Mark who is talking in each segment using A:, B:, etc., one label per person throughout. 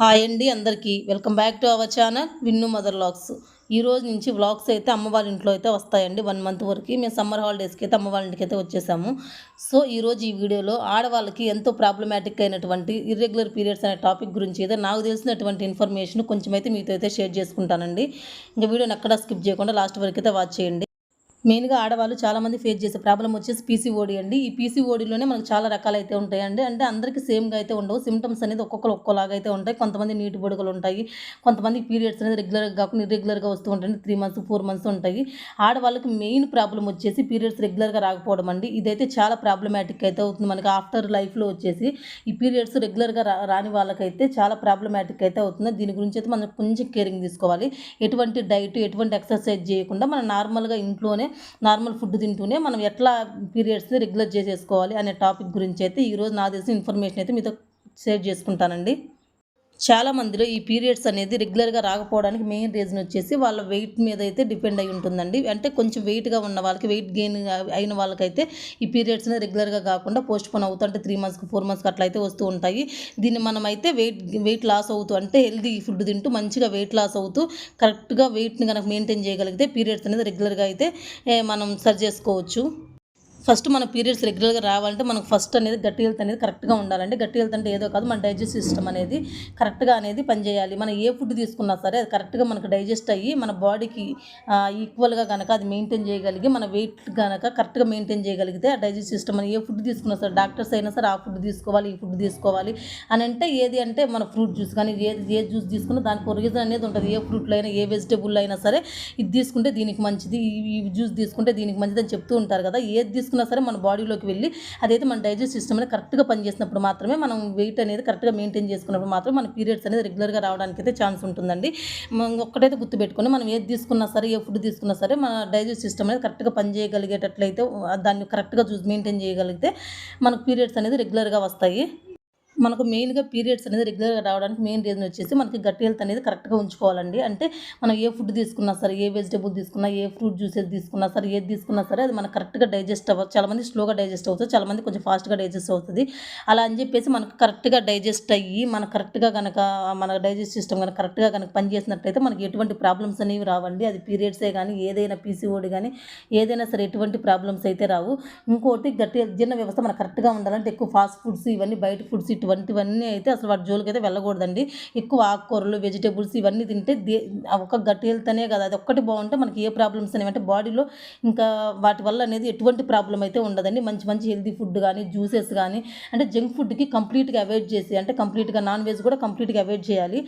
A: Hi అండి అందరికీ. Welcome back to our channel Vinnu mother vlogs ఈ రోజు నుంచి వ్లాగ్స్ అయితే అమ్మవారి ఇంట్లో అయితే వస్తాయండి. వన్ మంత్ వరకు మేము సమ్మర్ హాలిడేస్కి అయితే అమ్మవారి ఇంటికి అయితే వచ్చేసాము. సో ఈ రోజు ఈ వీడియోలో ఆడవాళ్ళకి ఎంతో ప్రాబ్లమాటిక్ అయినటువంటి ఇర్రెగ్యులర్ పీరియడ్స్ అనే టాపిక్ గురించి అయితే నాకు తెలిసినటువంటి ఇన్ఫర్మేషన్ కొంచెం అయితే మీతో అయితే షేర్ చేసుకుంటానండి. ఇంకా వీడియోని ఎక్కడ స్కిప్ చేయకుండా లాస్ట్ వరకు అయితే వాచ్ చేయండి. మెయిన్గా ఆడవాళ్ళు చాలామంది ఫేస్ చేసే ప్రాబ్లం వచ్చేసి పీసీఓడి అండి. ఈ పీసీఓడిలోనే మనకు చాలా రకాలు అయితే ఉంటాయండి. అంటే అందరికీ సేమ్గా అయితే ఉండవు. సిమ్టమ్స్ అనేది ఒక్కొక్కరు ఒక్కోలాగా అయితే ఉంటాయి. కొంతమంది నీటి బొడుగులు ఉంటాయి. కొంతమంది పీరియడ్స్ అనేది రెగ్యులర్గా కాకుండా ఇర్రెగ్యులర్గా వస్తూ ఉంటాయి. త్రీ మంత్స్ ఫోర్ మంత్స్ ఉంటాయి. ఆడవాళ్ళకి మెయిన్ ప్రాబ్లం వచ్చేసి పీరియడ్స్ రెగ్యులర్గా రాకపోవడం అండి. ఇదైతే చాలా ప్రాబ్లమాటిక్ అయితే అవుతుంది. మనకి ఆఫ్టర్ లైఫ్లో వచ్చేసి ఈ పీరియడ్స్ రెగ్యులర్గా రా రాని వాళ్ళకైతే చాలా ప్రాబ్లమాటిక్ అయితే అవుతుంది. దీని గురించి అయితే మనం కొంచెం కేరింగ్ తీసుకోవాలి. ఎటువంటి డైట్ ఎటువంటి ఎక్సర్సైజ్ చేయకుండా మనం నార్మల్గా ఇంట్లోనే నార్మల్ ఫుడ్ తింటూనే మనం ఎట్లా పీరియడ్స్ని రెగ్యులర్ చేసేసుకోవాలి అనే టాపిక్ గురించి అయితే ఈరోజు నాకు తెలిసిన ఇన్ఫర్మేషన్ అయితే మీతో షేర్ చేసుకుంటానండి. చాలా మందిలో ఈ పీరియడ్స్ అనేది రెగ్యులర్గా రాకపోవడానికి మెయిన్ రీజన్ వచ్చేసి వాళ్ళ వెయిట్ మీద అయితే డిపెండ్ అయి ఉంటుందండి. అంటే కొంచెం వెయిట్గా ఉన్న వాళ్ళకి వెయిట్ గెయిన్ అయిన వాళ్ళకైతే ఈ పీరియడ్స్ అనేది రెగ్యులర్గా కాకుండా పోస్ట్ పోన్ అవుతూ అంటే త్రీ మంత్స్కి ఫోర్ మంత్స్కి అట్లా అయితే వస్తూ ఉంటాయి. దీన్ని మనం అయితే వెయిట్ వెయిట్ లాస్ అవుతూ అంటే హెల్దీ ఫుడ్ తింటూ మంచిగా వెయిట్ లాస్ అవుతూ కరెక్ట్గా వెయిట్ని కనుక మెయింటైన్ చేయగలిగితే పీరియడ్స్ అనేది రెగ్యులర్గా అయితే మనం సరి చేసుకోవచ్చు. ఫస్ట్ మన పీరియడ్స్ రెగ్యులర్గా రావాలంటే మనకు ఫస్ట్ అనేది గట్టి హెల్త్ అనేది కరెక్ట్గా ఉండాలంటే గట్టి హెల్త్ అంటే ఏదో కాదు మన డైజెస్ట్ సిస్టమ్ అనేది కరెక్ట్గా అనేది పనిచేయాలి. మనం ఏ ఫుడ్ తీసుకున్నా సరే అది కరెక్ట్గా మనకు డైజెస్ట్ అయ్యి మన బాడీకి ఈక్వల్గా కనుక అది మెయింటైన్ చేయగలిగి మన వెయిట్ కనుక కరెక్ట్గా మెయింటైన్ చేయగలిగితే ఆ డైజెస్ట్ సిస్టమ్ మనం ఏ ఫుడ్ తీసుకున్నా సరే డాక్టర్స్ అయినా సరే ఆ ఫుడ్ తీసుకోవాలి ఈ ఫుడ్ తీసుకోవాలి అని అంటే ఏది అంటే మన ఫ్రూట్ జ్యూస్ కానీ ఏది ఏ జ్యూస్ తీసుకున్నా దానికి ఒక రీజన్ అనేది ఉంటుంది. ఏ ఫ్రూట్లో అయినా ఏ వెజిటేబుల్ అయినా సరే ఇది తీసుకుంటే దీనికి మంచిది ఈ- ఈ జ్యూస్ తీసుకుంటే దీనికి మంచిది అని చెప్తూ ఉంటారు కదా. ఏది తీసుకున్నా సరే మన బాడీలోకి వెళ్ళి అదైతే మన డైజెస్ట్ సిస్టమ్ అనేది కరెక్ట్గా పనిచేసినప్పుడు మాత్రమే మనం వెయిట్ అనేది కరెక్ట్గా మెయింటైన్ చేసుకున్నప్పుడు మాత్రం మన పీరియడ్స్ అనేది రెగ్యులర్గా రావడానికి అయితే ఛాన్స్ ఉంటుందండి. మనం ఒక్కటైతే గుర్తుపెట్టుకొని మనం ఏది తీసుకున్నా సరే ఏ ఫుడ్ తీసుకున్నా సరే మన డైజెస్ట్ సిస్టమ్ అనేది కరెక్ట్గా పనిచేయగలిగేటట్లయితే దాన్ని కరెక్ట్గా చూసి మెయింటైన్ చేయగలిగితే మనకు పీరియడ్స్ అనేది రెగ్యులర్గా వస్తాయి. మనకు మెయిన్గా పీరియడ్స్ అనేది రెగ్యులర్గా రావడానికి మెయిన్ రీజన్ వచ్చేసి మనకి గట్టి హెల్త్ అనేది కరెక్ట్గా ఉంచుకోవాలండి. అంటే మనం ఏ ఫుడ్ తీసుకున్నా సరే ఏ వెజిటబుల్ తీసుకున్నా ఏ ఫ్రూట్ జ్యూసెస్ తీసుకున్నా సరే ఏది తీసుకున్నా సరే అది మనకు కరెక్ట్గా డైజెస్ట్ అవ్వచ్చు చాలామంది స్లోగా డైజెస్ట్ అవుతుంది చాలా మంది కొంచెం ఫాస్ట్గా డైజెస్ట్ అవుతుంది. అలా అని చెప్పేసి మనకు కరెక్ట్గా డైజెస్ట్ అయ్యి మన కరెక్ట్గా కనుక మన డైజెస్ట్ సిస్టమ్ కనుక కరెక్ట్గా కనుక పనిచేసినట్లయితే మనకి ఎటువంటి ప్రాబ్లమ్స్ అనేవి రావండి. అది పీరియడ్సే కానీ ఏదైనా పీసీఓడి కానీ ఏదైనా సరే ఎటువంటి ప్రాబ్లమ్స్ అయితే రావు. ఇంకోటి గట్టి జీర్ణ వ్యవస్థ మనకు కరెక్ట్గా ఉండాలంటే ఎక్కువ ఫాస్ట్ ఫుడ్స్ ఇవన్నీ బయట ఫుడ్స్ ఇటువంటివన్నీ అయితే అసలు వాటి జోలికి అయితే వెళ్ళకూడదండి. ఎక్కువ ఆకుకూరలు వెజిటేబుల్స్ ఇవన్నీ తింటే దే ఆ ఒక గట్టి హెల్త్ కదా. అది ఒక్కటి బాగుంటే మనకి ఏ ప్రాబ్లమ్స్ అనేవి అంటే బాడీలో ఇంకా వాటి వల్ల అనేది ఎటువంటి ప్రాబ్లం అయితే ఉండదండి. మంచి మంచి హెల్తీ ఫుడ్ కానీ జ్యూసెస్ కానీ అంటే జంక్ ఫుడ్కి కంప్లీట్గా అవాయిడ్ చేసి అంటే కంప్లీట్గా నాన్ వెజ్ కూడా కంప్లీట్గా అవాయిడ్ చేయాలి.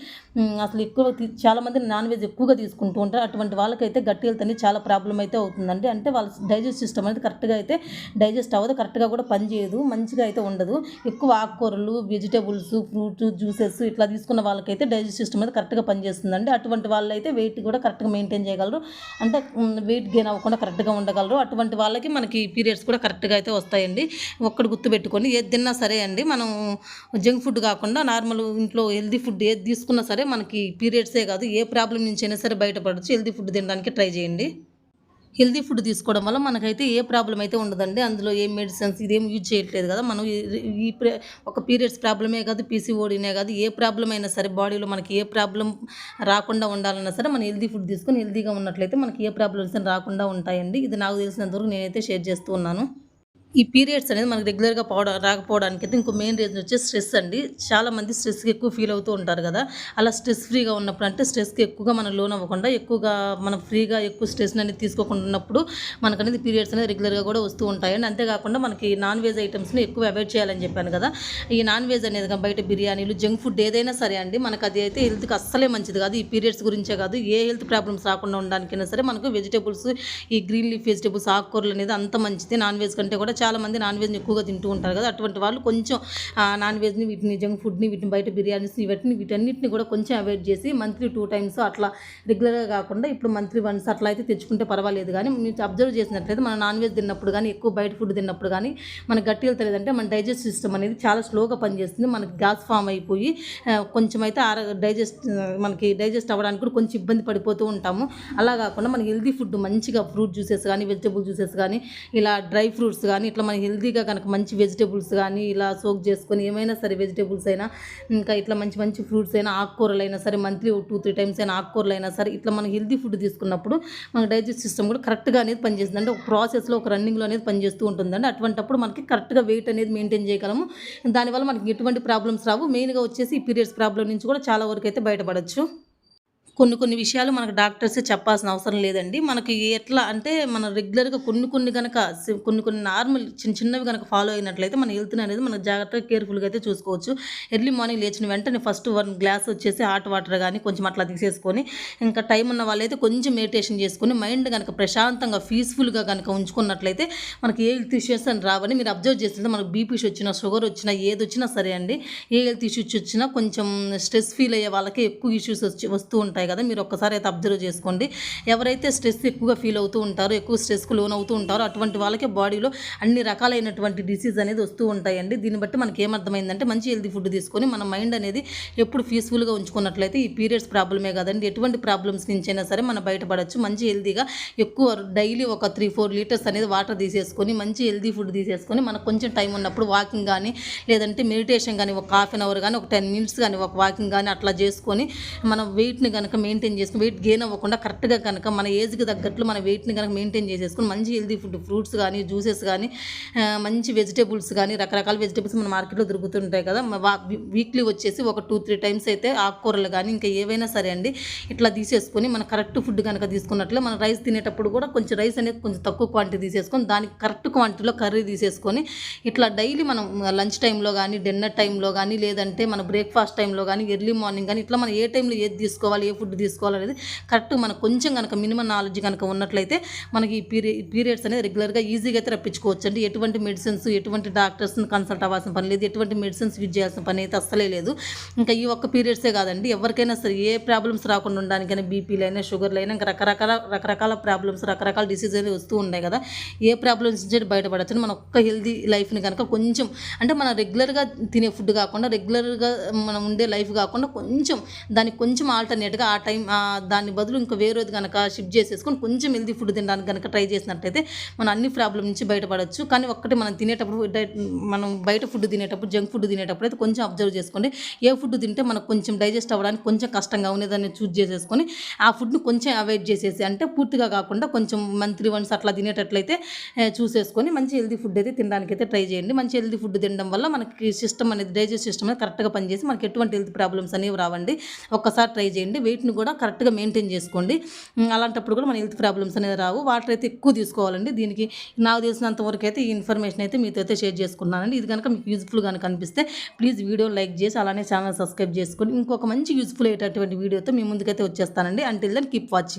A: అసలు ఎక్కువ చాలామంది నాన్ వెజ్ ఎక్కువగా తీసుకుంటూ ఉంటారు. అటువంటి వాళ్ళకైతే గట్టి హెల్త్ అనేది చాలా ప్రాబ్లం అయితే అవుతుందండి. అంటే వాళ్ళ డైజెస్ట్ సిస్టమ్ అనేది కరెక్ట్గా అయితే డైజెస్ట్ అవ్వదు కరెక్ట్గా కూడా పనిచేయదు మంచిగా అయితే ఉండదు. ఎక్కువ ఆకుకూరలు వెజిటేబుల్స్ ఫ్రూట్ జ్యూసెస్ ఇట్లా తీసుకున్న వాళ్ళకైతే డైజెస్ట్ సిస్టమ్ అయితే కరెక్ట్గా పనిచేస్తుందండి. అటువంటి వాళ్ళైతే వెయిట్ కూడా కరెక్ట్గా మెయింటైన్ చేయగలరు. అంటే వెయిట్ గెయిన్ అవ్వకుండా కరెక్ట్గా ఉండగలరు. అటువంటి వాళ్ళకి మనకి పీరియడ్స్ కూడా కరెక్ట్గా అయితే వస్తాయండి. ఒక్కడు గుర్తుపెట్టుకొని ఏది తిన్నా సరే అండి మనం జంక్ ఫుడ్ కాకుండా నార్మల్ ఇంట్లో హెల్దీ ఫుడ్ ఏది తీసుకున్నా సరే మనకి పీరియడ్సే కాదు. ఏ ప్రాబ్లం నుంచి అయినా సరే బయటపడచ్చు. హెల్దీ ఫుడ్ తినడానికి ట్రై చేయండి. హెల్దీ ఫుడ్ తీసుకోవడం వల్ల మనకైతే ఏ ప్రాబ్లం అయితే ఉండదండి. అందులో ఏ మెడిసిన్స్ ఇదేం యూజ్ చేయట్లేదు కదా. మనం ఈ- ఒక పీరియడ్స్ ప్రాబ్లమే కాదు పీసీఓడినే కాదు ఏ ప్రాబ్లం అయినా సరే బాడీలో మనకి ఏ ప్రాబ్లం రాకుండా ఉండాలన్నా సరే మనం హెల్దీ ఫుడ్ తీసుకొని హెల్దీగా ఉన్నట్లయితే మనకి ఏ ప్రాబ్లమ్స్ రాకుండా ఉంటాయండి. ఇది నాకు తెలిసినంతవరకు నేనైతే షేర్ చేస్తూ ఉన్నాను. ఈ పీరియడ్స్ అనేది మనకు రెగ్యులర్గా పోవడం రాకపోవడానికి అయితే ఇంకో మెయిన్ రీజన్ వచ్చి స్ట్రెస్ అండి. చాలా మంది స్ట్రెస్కి ఎక్కువ ఫీల్ అవుతూ ఉంటారు కదా. అలా స్ట్రెస్ ఫ్రీగా ఉన్నప్పుడు అంటే స్ట్రెస్కి ఎక్కువగా మనం లోన్ అవ్వకుండా ఎక్కువగా మనం ఫ్రీగా ఎక్కువ స్ట్రెస్ అనేది తీసుకోకుండా ఉన్నప్పుడు మనకు అనేది పీరియడ్స్ అనేది రెగ్యులర్గా కూడా వస్తూ ఉంటాయండి. అంతేకాకుండా మనకి నాన్ వెజ్ ఐటమ్స్ని ఎక్కువ అవాయిడ్ చేయాలని చెప్పాను కదా. ఈ నాన్ వెజ్ అనేది బయట బిర్యానీలు జంక్ ఫుడ్ ఏదైనా సరే అండి మనకు అది అయితే హెల్త్కి అస్సలే మంచిది కాదు. ఈ పీరియడ్స్ గురించే కాదు. ఏ హెల్త్ ప్రాబ్లమ్స్ రాకుండా ఉండడానికైనా సరే మనకు వెజిటేబుల్స్ ఈ గ్రీన్ లీఫ్ వెజిటేబుల్స్ ఆకుకూరలు అనేది అంత మంచిది. నాన్ వెజ్ కంటే కూడా చాలా మంది నాన్ వెజ్ని ఎక్కువగా తింటూ ఉంటారు కదా. అటువంటి వాళ్ళు కొంచెం నాన్ వెజ్ని వీటిని జంక్ ఫుడ్ని వీటిని బయట బిర్యానీస్ వీటిని వీటన్నిటిని కూడా కొంచెం అవాయిడ్ చేసి మంత్లీ టూ టైమ్స్ అట్లా రెగ్యులర్గా కాకుండా ఇప్పుడు మంత్లీ వన్స్ అట్లా అయితే తెచ్చుకుంటే పర్వాలేదు. కానీ మీరు అబ్జర్వ్ చేసినట్లయితే మన నాన్ వెజ్ తిన్నప్పుడు కానీ ఎక్కువ బయట ఫుడ్ తిన్నప్పుడు కానీ మన గట్టిగా తెలియదంటే మన డైజెస్ట్ సిస్టమ్ అనేది చాలా స్లోగా పనిచేస్తుంది. మనకి గ్యాస్ ఫామ్ అయిపోయి కొంచెం అయితే ఆర డైజెస్ట్ మనకి డైజెస్ట్ అవ్వడానికి కూడా కొంచెం ఇబ్బంది పడిపోతూ ఉంటాము. అలా కాకుండా మనకి హెల్తీ ఫుడ్ మంచిగా ఫ్రూట్ జ్యూసెస్ కానీ వెజిటబుల్ జ్యూసెస్ కానీ ఇలా డ్రై ఫ్రూట్స్ కానీ ఇట్లా మన హెల్తీగా కనుక మంచి వెజిటేబుల్స్ కానీ ఇలా సోక్ చేసుకొని ఏమైనా సరే వెజిటేబుల్స్ అయినా ఇంకా ఇట్లా మంచి మంచి ఫ్రూట్స్ అయినా ఆకుకూరలు అయినా సరే మంత్లీ టూ త్రీ టైమ్స్ అయినా ఆకుకూరలు అయినా సరే ఇట్లా మనం హెల్తీ ఫుడ్ తీసుకున్నప్పుడు మన డైజెస్ట్ సిస్టమ్ కూడా కరెక్ట్గా అనేది పనిచేస్తుంది. అంటే ఒక ప్రాసెస్లో ఒక రన్నింగ్లో అనేది పనిచేస్తూ ఉంటుందండి. అటువంటిప్పుడు మనకి కరెక్ట్గా వెయిట్ అనేది మెయింటైన్ చేయగలము. దానివల్ల మనకి ఎటువంటి ప్రాబ్లమ్స్ రావు. మెయిన్గా వచ్చేసి ఈ పీరియడ్స్ ప్రాబ్లం నుంచి కూడా చాలా వరకు అయితే బయటపడచ్చు. కొన్ని కొన్ని విషయాలు మనకు డాక్టర్సే చెప్పాల్సిన అవసరం లేదండి. మనకి ఎట్లా అంటే మనం రెగ్యులర్గా కొన్ని కొన్ని కనుక కొన్ని కొన్ని నార్మల్ చిన్న చిన్నవి కనుక ఫాలో అయినట్లయితే మన హెల్త్ అనేది మనం జాగ్రత్తగా కేర్ఫుల్గా అయితే చూసుకోవచ్చు. ఎర్లీ మార్నింగ్ లేచిన వెంటనే ఫస్ట్ వన్ గ్లాస్ వచ్చేసి హాట్ వాటర్ కానీ కొంచెం అట్లా తీసేసుకొని ఇంకా టైం ఉన్న వాళ్ళైతే కొంచెం మెడిటేషన్ చేసుకొని మైండ్ కనుక ప్రశాంతంగా పీస్ఫుల్గా కనుక ఉంచుకున్నట్లయితే మనకి ఏ హెల్త్ ఇష్యూస్ అని రావని మీరు అబ్జర్వ్ చేస్తుంటే మనకు బీపీస్ వచ్చినా షుగర్ వచ్చినా ఏది వచ్చినా సరే అండి ఏ హెల్త్ ఇష్యూస్ వచ్చినా కొంచెం స్ట్రెస్ ఫీల్ అయ్యే వాళ్ళకి ఎక్కువ ఇష్యూస్ వచ్చి వస్తూ ఉంటాయి కదా మీరు ఒక్కసారి అయితే అబ్జర్వ్ చేసుకోండి. ఎవరైతే స్ట్రెస్ ఎక్కువగా ఫీల్ అవుతూ ఉంటారో ఎక్కువ స్ట్రెస్కు లోన్ అవుతూ ఉంటారో అటువంటి వాళ్ళకి బాడీలో అన్ని రకాలైనటువంటి డిసీజ్ అనేది వస్తూ ఉంటాయండి. దీన్ని బట్టి మనకి ఏమర్థమైందంటే మంచి హెల్తీ ఫుడ్ తీసుకొని మన మైండ్ అనేది ఎప్పుడు పీస్ఫుల్గా ఉంచుకున్నట్లయితే ఈ పీరియడ్స్ ప్రాబ్లమే కదండి. ఎటువంటి ప్రాబ్లమ్స్ నుంచైనా సరే మనం బయటపడచ్చు. మంచి హెల్తీగా ఎక్కువ డైలీ ఒక త్రీ ఫోర్ లీటర్స్ అనేది వాటర్ తీసేసుకొని మంచి హెల్తీ ఫుడ్ తీసేసుకొని మనకు కొంచెం టైం ఉన్నప్పుడు వాకింగ్ కానీ లేదంటే మెడిటేషన్ కానీ ఒక హాఫ్ అన్ అవర్ కానీ ఒక టెన్ మినిట్స్ కానీ ఒక వాకింగ్ కానీ అట్లా చేసుకొని మనం వెయిట్ని కనుక మెయింటైన్ చేసుకుని వెయిట్ గెయిన్ అవ్వకుండా కరెక్ట్గా కనుక మన ఏజ్కి తగ్గట్లు మన వెయిట్ని కనుక మెయింటైన్ చేసేసుకుని మంచి హెల్దీ ఫుడ్ ఫ్రూట్స్ కానీ జ్యూసెస్ కానీ మంచి వెజిటేబుల్స్ కానీ రకరకాల వెజిటేబుల్స్ మన మార్కెట్లో దొరుకుతుంటాయి కదా. వీక్లీ వచ్చేసి ఒక టూ త్రీ టైమ్స్ అయితే ఆకుకూరలు కానీ ఇంకా ఏవైనా సరే అండి ఇట్లా తీసేసుకొని మన కరెక్ట్ ఫుడ్ కనుక తీసుకున్నట్లే మన రైస్ తినేటప్పుడు కూడా కొంచెం రైస్ అనేది కొంచెం తక్కువ క్వాంటిటీ తీసేసుకొని దానికి కరెక్ట్ క్వాంటిటీలో కర్రీ తీసేసుకొని ఇట్లా డైలీ మనం లంచ్ టైంలో కానీ డిన్నర్ టైంలో కానీ లేదంటే మన బ్రేక్ఫాస్ట్ టైంలో కానీ ఎర్లీ మార్నింగ్ కానీ ఇట్లా మనం ఏ టైంలో ఏది తీసుకోవాలి ఏ ఫుడ్ ఫుడ్ తీసుకోవాలనేది కరెక్ట్ మనకు కొంచెం కనుక మినిమం నాలెడ్జ్ కనుక ఉన్నట్లయితే మనకి ఈ పీరియడ్ పీరియడ్స్ అనేది రెగ్యులర్గా ఈజీగా అయితే రప్పించుకోవచ్చు అండి ఎటువంటి మెడిసిన్స్ ఎటువంటి డాక్టర్స్ని కన్సల్ట్ అవ్వాల్సిన పని లేదు. ఎటువంటి మెడిసిన్స్ యూజ్ చేయాల్సిన పని అయితే అస్సలే లేదు. ఇంకా ఈ ఒక్క పీరియడ్సే కాదండి. ఎవరికైనా సరే ఏ ప్రాబ్లమ్స్ రాకుండా ఉండడానికైనా బీపీలైనా షుగర్లైనా ఇంకా రకరకాల రకరకాల ప్రాబ్లమ్స్ రకరకాల డిసీజ్ అనేవి వస్తూ ఉన్నాయి కదా. ఏ ప్రాబ్లమ్స్ నుంచి బయటపడచ్చు మన ఒక్క హెల్దీ లైఫ్ని కనుక కొంచెం అంటే మనం రెగ్యులర్గా తినే ఫుడ్ కాకుండా రెగ్యులర్గా మనం ఉండే లైఫ్ కాకుండా కొంచెం దానికి కొంచెం ఆల్టర్నేట్గా ఆ టైం దాని బదులు ఇంకా వేరేది కనుక షిఫ్ట్ చేసేసుకొని కొంచెం హెల్దీ ఫుడ్ తినడానికి కనుక ట్రై చేసినట్టయితే మనం అన్ని ప్రాబ్లం నుంచి బయటపడవచ్చు కానీ ఒక్కటి మనం తినేటప్పుడు మనం బయట ఫుడ్ తినేటప్పుడు జంక్ ఫుడ్ తినేటప్పుడు అయితే కొంచెం అబ్జర్వ్ చేసుకోండి. ఏ ఫుడ్ తింటే మనకు కొంచెం డైజెస్ట్ అవ్వడానికి కొంచెం కష్టంగా ఉండేదాన్ని చూజ్ చేసేసుకొని ఆ ఫుడ్ని కొంచెం అవాయిడ్ చేసేసి అంటే పూర్తిగా కాకుండా కొంచెం మంత్లీ వన్స్ అట్లా తినేటట్లయితే చూసేసుకొని మంచి హెల్దీ ఫుడ్ అయితే తినడానికి అయితే ట్రై చేయండి. మంచి హెల్దీ ఫుడ్ తినడం వల్ల మనకి సిస్టమ్ అనేది డైజెస్ట్ సిస్టమ్ అనేది కరెక్ట్గా పనిచేసి మనకి ఎటువంటి హెల్త్ ప్రాబ్లమ్స్ అనేవి రావండి. ఒక్కసారి ట్రై చేయండి. వెయిట్ వెయిట్ని కూడా కరెక్ట్గా మెయింటైన్ చేసుకోండి. అలాంటప్పుడు కూడా మన హెల్త్ ప్రాబ్లమ్స్ అనేది రావు. వాటర్ అయితే ఎక్కువ తీసుకోవాలండి. దీనికి నాకు తెలిసినంత వరకు అయితే ఈ ఇన్ఫర్మేషన్ అయితే మీతో అయితే షేర్ చేసుకున్నానండి ఇది కనుక మీకు యూజ్ఫుల్ కనుక అనిపిస్తే ప్లీజ్ వీడియో లైక్ చేసి అలానే ఛానల్ సబ్స్క్రైబ్ చేసుకొని ఇంకొక మంచి యూజ్ఫుల్ అయ్యేటటువంటి వీడియోతో మీ ముందుకైతే వచ్చేస్తానండి. Until then keep watching